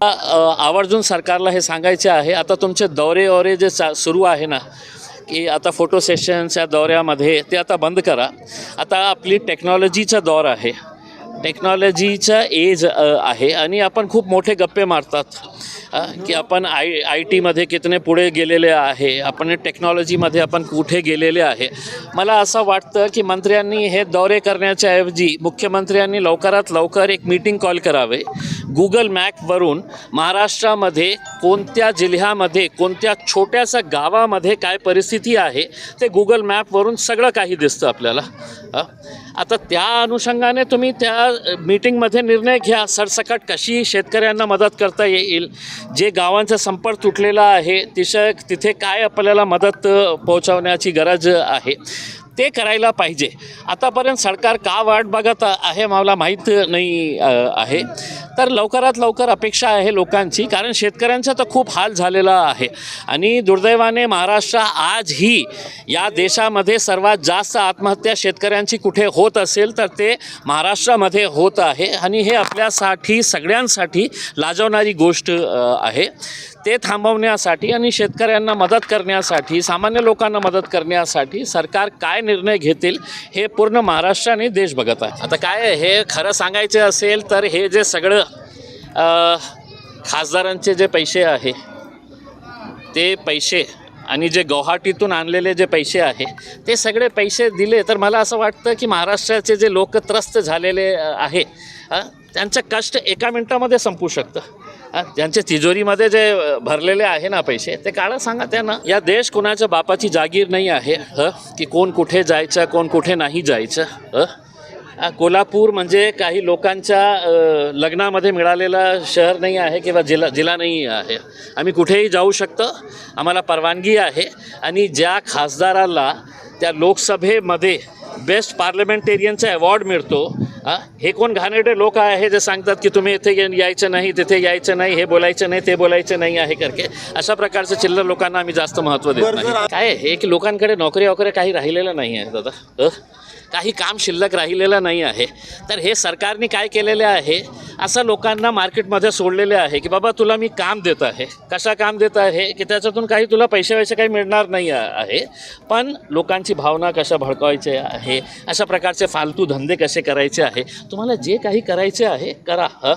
आवर्जून सरकारला हे सांगायचे आहे. आता तुमचे दौरे वरे जे चा सुरू आहे ना की आता फोटो सेशन्स या दौऱ्यामध्ये ते आता बंद करा. आता आपली टेक्नॉलॉजीचा दौर आहे. टेक्नॉलॉजीचा एज आहे आणि आपण खूप मोठे गप्पे मारतात की आपण आय आय टीमध्ये कितने पुढे गेलेले आहे आपण टेक्नॉलॉजीमध्ये आपण कुठे गेलेले आहे. मला असं वाटतं की मंत्र्यांनी हे दौरे करण्याच्या ऐवजी मुख्यमंत्र्यांनी लवकरात लवकर एक मीटिंग कॉल करावे. गुगल मॅपवरून महाराष्ट्रामध्ये कोणत्या जिल्ह्यामध्ये कोणत्या छोट्याशा गावामध्ये काय परिस्थिती आहे ते गुगल मॅपवरून सगळं काही दिसतं आपल्याला आता त्या अनुषंगाने तुम्ही त्या मीटिंगमध्ये निर्णय घ्या. सरसकट कशी शेतकऱ्यांना मदत करता येईल जे गावांचा संपर्क तुटलेला आहे तिशा तिथे काय आपल्याला मदत पोहोचवण्याची गरज आहे ते करायला पाहिजे. आतापर्यंत सरकार का वाट बघत आहे मला माहीत नाही आहे. तर लवकरात लवकर अपेक्षा आहे लोकांची कारण शेतकऱ्यांचा तर खूप हाल झालेला आहे. आणि दुर्दैवाने महाराष्ट्र आजही या देशामध्ये सर्वात जास्त आत्महत्या शेतकऱ्यांची कुठे होत असेल तर ते महाराष्ट्रामध्ये होत आहे. आणि हे आपल्यासाठी सगळ्यांसाठी लाजवणारी गोष्ट आहे. ते थांबवण्यासाठी आणि शेतकऱ्यांना मदत करण्यासाठी सामान्य लोकांना मदत करण्यासाठी सरकार काय निर्णय घेतील हे पूर्ण महाराष्ट्र आणि देश बघत आहे. आता काय हे खरं सांगायचे असेल तर हे जे सगळं खासदारांचे जे पैसे आहे ते पैसे आणि जे गुवाहाटीतून आणलेले जे पैसे आहे ते सगळे पैसे दिले तर मला असं वाटतं की महाराष्ट्राचे जे लोक त्रस्त झालेले आहे त्यांचं कष्ट एका मिनटामध्ये संपू शकतं. त्यांच्या ज्यांच्या तिजोरीमध्ये जे भरलेले आहे ना पैसे ते काढा सांगा त्यांना. या देश कोणाच्या बापाची जागीर नाही आहे ह की कोण कुठे जायचं कोण कुठे नाही जायचं ह कोल्हापूर म्हणजे काही लोकांच्या लग्नामध्ये मिळालेलं शहर नाही आहे किंवा जिल्हा जिल्हा नाही आहे. आम्ही कुठेही जाऊ शकतो. आम्हाला परवानगी आहे. आणि ज्या खासदाराला त्या लोकसभेमध्ये बेस्ट पार्लमेंटेरियनचा अवॉर्ड मिळतो हे कोण घाणेरडे लोक आहे जे सांगतात की तुम्ही इथे यायचं नाही तिथे यायचं नाही हे बोलायचं नाही ते बोलायचं नाही आहे करके. अशा प्रकारच्या चिल्लर लोकांना आम्ही जास्त महत्त्व देत काय हे की लोकांकडे नोकरी वगैरे काही राहिलेलं नाही आहे दादा? काही काम शिल्लक राहिलेलं नाही आहे. तर हे सरकारने काय केलेले आहे? असं लोकांना मार्केटमध्ये सोडलेले आहे की बाबा तुला मी काम देत आहे. कशा काम देत आहे? की त्याच्यातून काही तुला पैसे वैसे काही मिळणार नाही आहे. पण लोकांची भावना कशा भडकवायचे आहे? अशा प्रकारचे फालतू धंदे कसे करायचे आहे? तुम्हाला जे काही करायचे आहे करा. हं?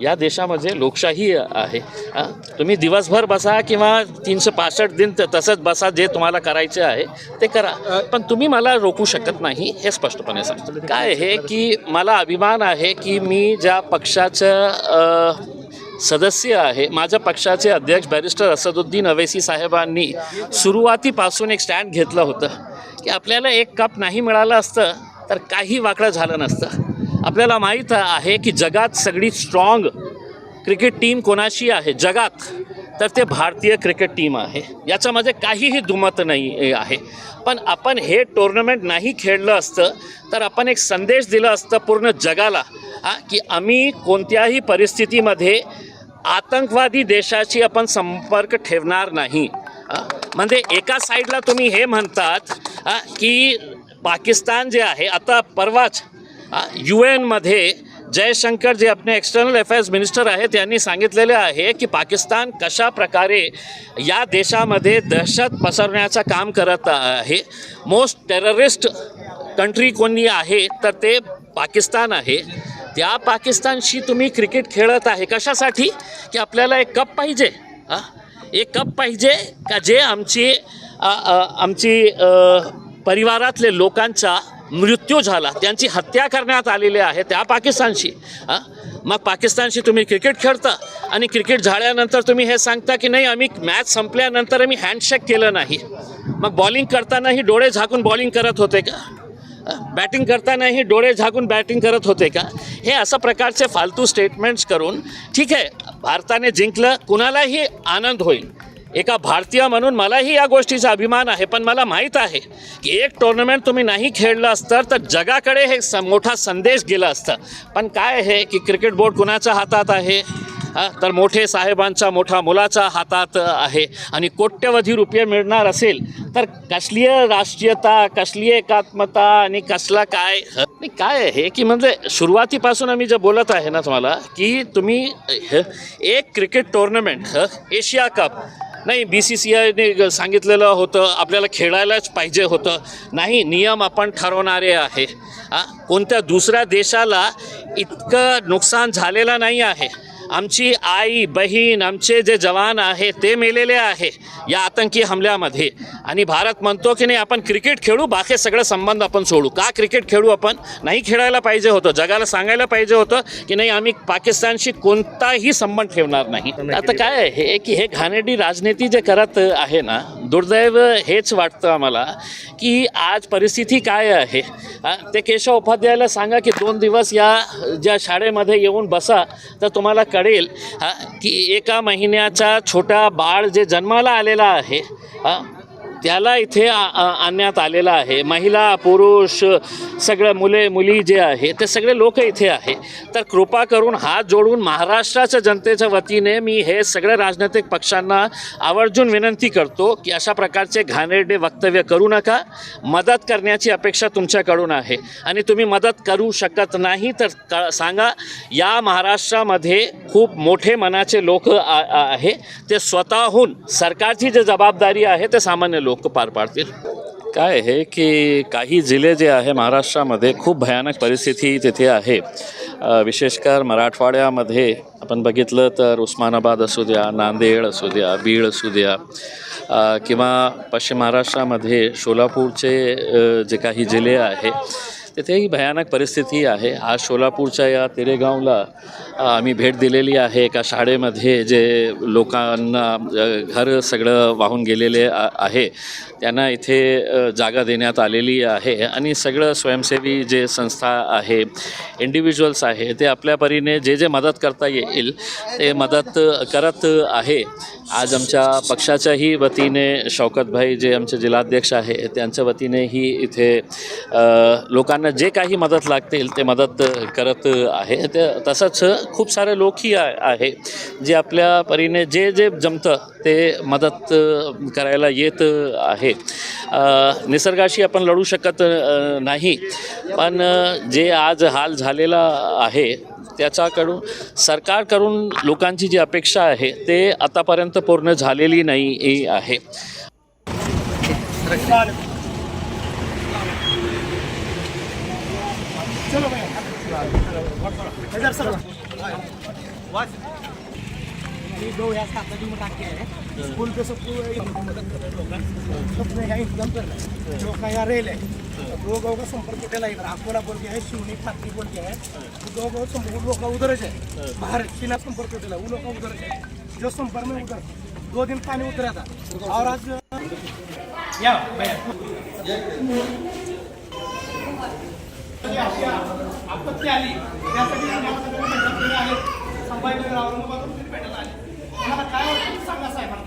या देशामध्ये लोकशाही आहे. हा? तुम्ही दिवसभर बसा किंवा तीनशे पासष्ट दिन तसंच बसा जे तुम्हाला करायचे आहे ते करा. पण तुम्ही मला रोखू शकत नाही हे स्पष्टपणे सांगतो. काय आहे की मला अभिमान आहे की मी ज्या पक्षाचं सदस्य आहे माझ्या पक्षाचे अध्यक्ष बॅरिस्टर असदुद्दीन अवैसी साहेबांनी सुरुवातीपासून एक स्टँड घेतलं होतं की आपल्याला एक कप नाही मिळालं असतं तर काही वाकडं झालं नसतं. आपल्याला माहीत आहे की जगात सगळी स्ट्रॉंग क्रिकेट टीम कोणाशी आहे? जगात. तर ते भारतीय क्रिकेट टीम आहे. याच्यामध्ये काहीही दुमत नाही आहे. पण आपण हे टोर्नामेंट नाही खेळलं असतं तर आपण एक संदेश दिला असतं पूर्ण जगाला हा, की आम्ही कोणत्याही परिस्थितीमध्ये आतंकवादी देशाशी आपण संपर्क ठेवणार नाही. म्हणजे एका साईडला तुम्ही हे म्हणतात की पाकिस्तान जे आहे आता परवाच यू एनमध्ये जयशंकर जे आपले एक्सटर्नल अफेअर्स मिनिस्टर आहेत त्यांनी सांगितलेले आहे की पाकिस्तान कशा प्रकारे या देशामध्ये दहशत पसरवण्याचं काम करत आहे. मोस्ट टेररिस्ट कंट्री कोणी आहे तर ते पाकिस्तान आहे. त्या पाकिस्तानशी तुम्ही क्रिकेट खेळत आहे कशासाठी? की आपल्याला एक कप पाहिजे. हां? एक कप पाहिजे का जे आमची आमची परिवारातले लोकांचा मृत्यू झाला त्यांची हत्या करण्यात आलेली आहे त्या पाकिस्तानशी. मग पाकिस्तानशी तुम्ही क्रिकेट खेळता आणि क्रिकेट झाल्यानंतर तुम्ही हे सांगता की नाही आम्ही मॅच संपल्यानंतर आम्ही हँडशेक केलं नाही. मग बॉलिंग करतानाही डोळे झाकून बॉलिंग करत होते का? बॅटिंग करतानाही डोळे झाकून बॅटिंग करत होते का? हे अशा प्रकारचे फालतू स्टेटमेंट्स करून ठीक आहे भारताने जिंकलं कुणालाही आनंद होईल. एका भारतीय म्हणून मलाही या गोष्टीचा अभिमान आहे पण मला माहीत आहे की एक टोर्नामेंट तुम्ही नाही खेळलं असतं तर जगाकडे हे स मोठा संदेश गेला असता. पण काय आहे की क्रिकेट बोर्ड कुणाच्या हातात आहे? तर मोठे साहेबांचा मोठा मुलाचा हातात आहे. आणि कोट्यवधी रुपये मिळणार असेल तर कसली राष्ट्रीयता कसली एकात्मता आणि कसला काय? नाही काय आहे की म्हणजे सुरुवातीपासून आम्ही जे बोलत आहे ना तुम्हाला की तुम्ही एक क्रिकेट टोर्नामेंट एशिया कप नाही बी सी सी आयने सांगितलेलं होतं आपल्याला खेळायलाच पाहिजे होतं. नाही नियम आपण ठरवणारे आहे. कोणत्या दुसऱ्या देशाला इतकं नुकसान झालेलं नाही आहे. आमची आई बहीण आमचे जे जवान आहे ते मेलेले आहे या आतंकी हमल्यामध्ये. आणि भारत म्हणतो की नाही आपण क्रिकेट खेळू बाकी सगळे संबंध आपण सोडू. का क्रिकेट खेळू आपण? नाही खेळायला पाहिजे होतं. जगाला सांगायला पाहिजे होतं की नाही आम्ही पाकिस्तानशी कोणताही संबंध ठेवणार नाही. आता काय आहे की हे घाणेरडी राजनीती जे करत आहे ना दुर्दैव हेच वाटतं आम्हाला की आज परिस्थिती काय आहे? ते केशव उपाध्यायाला सांगा की दोन दिवस या ज्या शाळेमध्ये येऊन बसा तर तुम्हाला कळेल की एका महिन्याचा छोटा बाळ जे जन्माला आलेला आहे त्याला इथे आ- आणण्यात आलेला आहे महिला पुरुष सगळं मुले मुली जे आहे ते सगळे लोक इथे आहे. तर कृपा करून हात जोडून महाराष्ट्राच्या जनतेच्या वतीने मी हे सगळ्या राजनैतिक पक्षांना आवर्जून विनंती करतो की अशा प्रकारचे घाणेरडे वक्तव्य करू नका. मदत करण्याची अपेक्षा तुमच्याकडून आहे. आणि तुम्ही मदत करू शकत नाही तर सांगा या महाराष्ट्रामध्ये खूप मोठे मनाचे लोक आहे. ते स्वतःहून सरकारची जी जबाबदारी आहे ते सामान्य लोक लोक पार पाडतील? काय आहे की काही जिल्हे जे आहे महाराष्ट्रामध्ये खूप भयानक परिस्थिती तिथे आहे. विशेषकर मराठवाड्यामध्ये आपण बघितलं तर उस्मानाबाद असू द्या नांदेड असू द्या बीड असू द्या किंवा पश्चिम महाराष्ट्रामध्ये सोलापूरचे जे काही जिल्हे आहे तिथेही भयानक परिस्थिती आहे. आज सोलापूरच्या या तेरेगावला आम्ही भेट दिलेली आहे. एका शाळेमध्ये जे लोकांना घर सगळं वाहून गेलेले आहे. त्यांना इथे जागा देण्यात आलेली आहे. आणि सगळं स्वयंसेवी जे संस्था आहे इंडिव्हिज्युअल्स आहे ते आपल्या परीने जे जे मदत करता येईल ते मदत करत आहे. आज आमच्या पक्षाच्याही वतीने शौकतभाई जे आमचे जिल्हाध्यक्ष आहे त्यांच्या वतीनेही इथे लोकांना त्यांना जे काही मदत लागतील ते मदत करत आहे. ते तसंच खूप सारे लोकही आहे जे आपल्या परीने जे जे जमतं ते मदत करायला येत आहे. निसर्गाशी आपण लढू शकत नाही पण जे आज हाल झालेला आहे त्याच्याकडून सरकारकडून लोकांची जी अपेक्षा आहे ते आतापर्यंत पूर्ण झालेली नाही आहे. दो या कागजाची मग टाकी आहे स्कूल कसं स्वप्न ह्या इन्कम करणार लोक या रेल आहे दो गाव का संपर्क केला इधर। अकोला बोल के है शिवनी खात्री बोल के है। दो गाव संपर्क लोग उधर है बाहर चीना संपर्क केला वो लोग उधर है जो संपर्क में उधर दो दिन पानी उतरा था। और आज या भैया। आपत्ती आली. त्यासाठी गावाकडे भेटलेले आहेत संभाजीनगर औरंगाबादवरून तुम्ही भेटायला आले तुम्हाला काय वाटतं सांगा साहेबांना.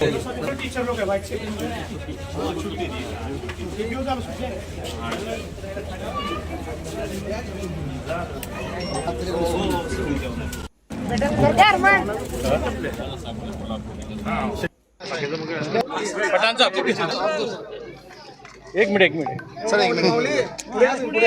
टीचर लोग है एक मिनिट एक मिनिट. सर एक मिनिट.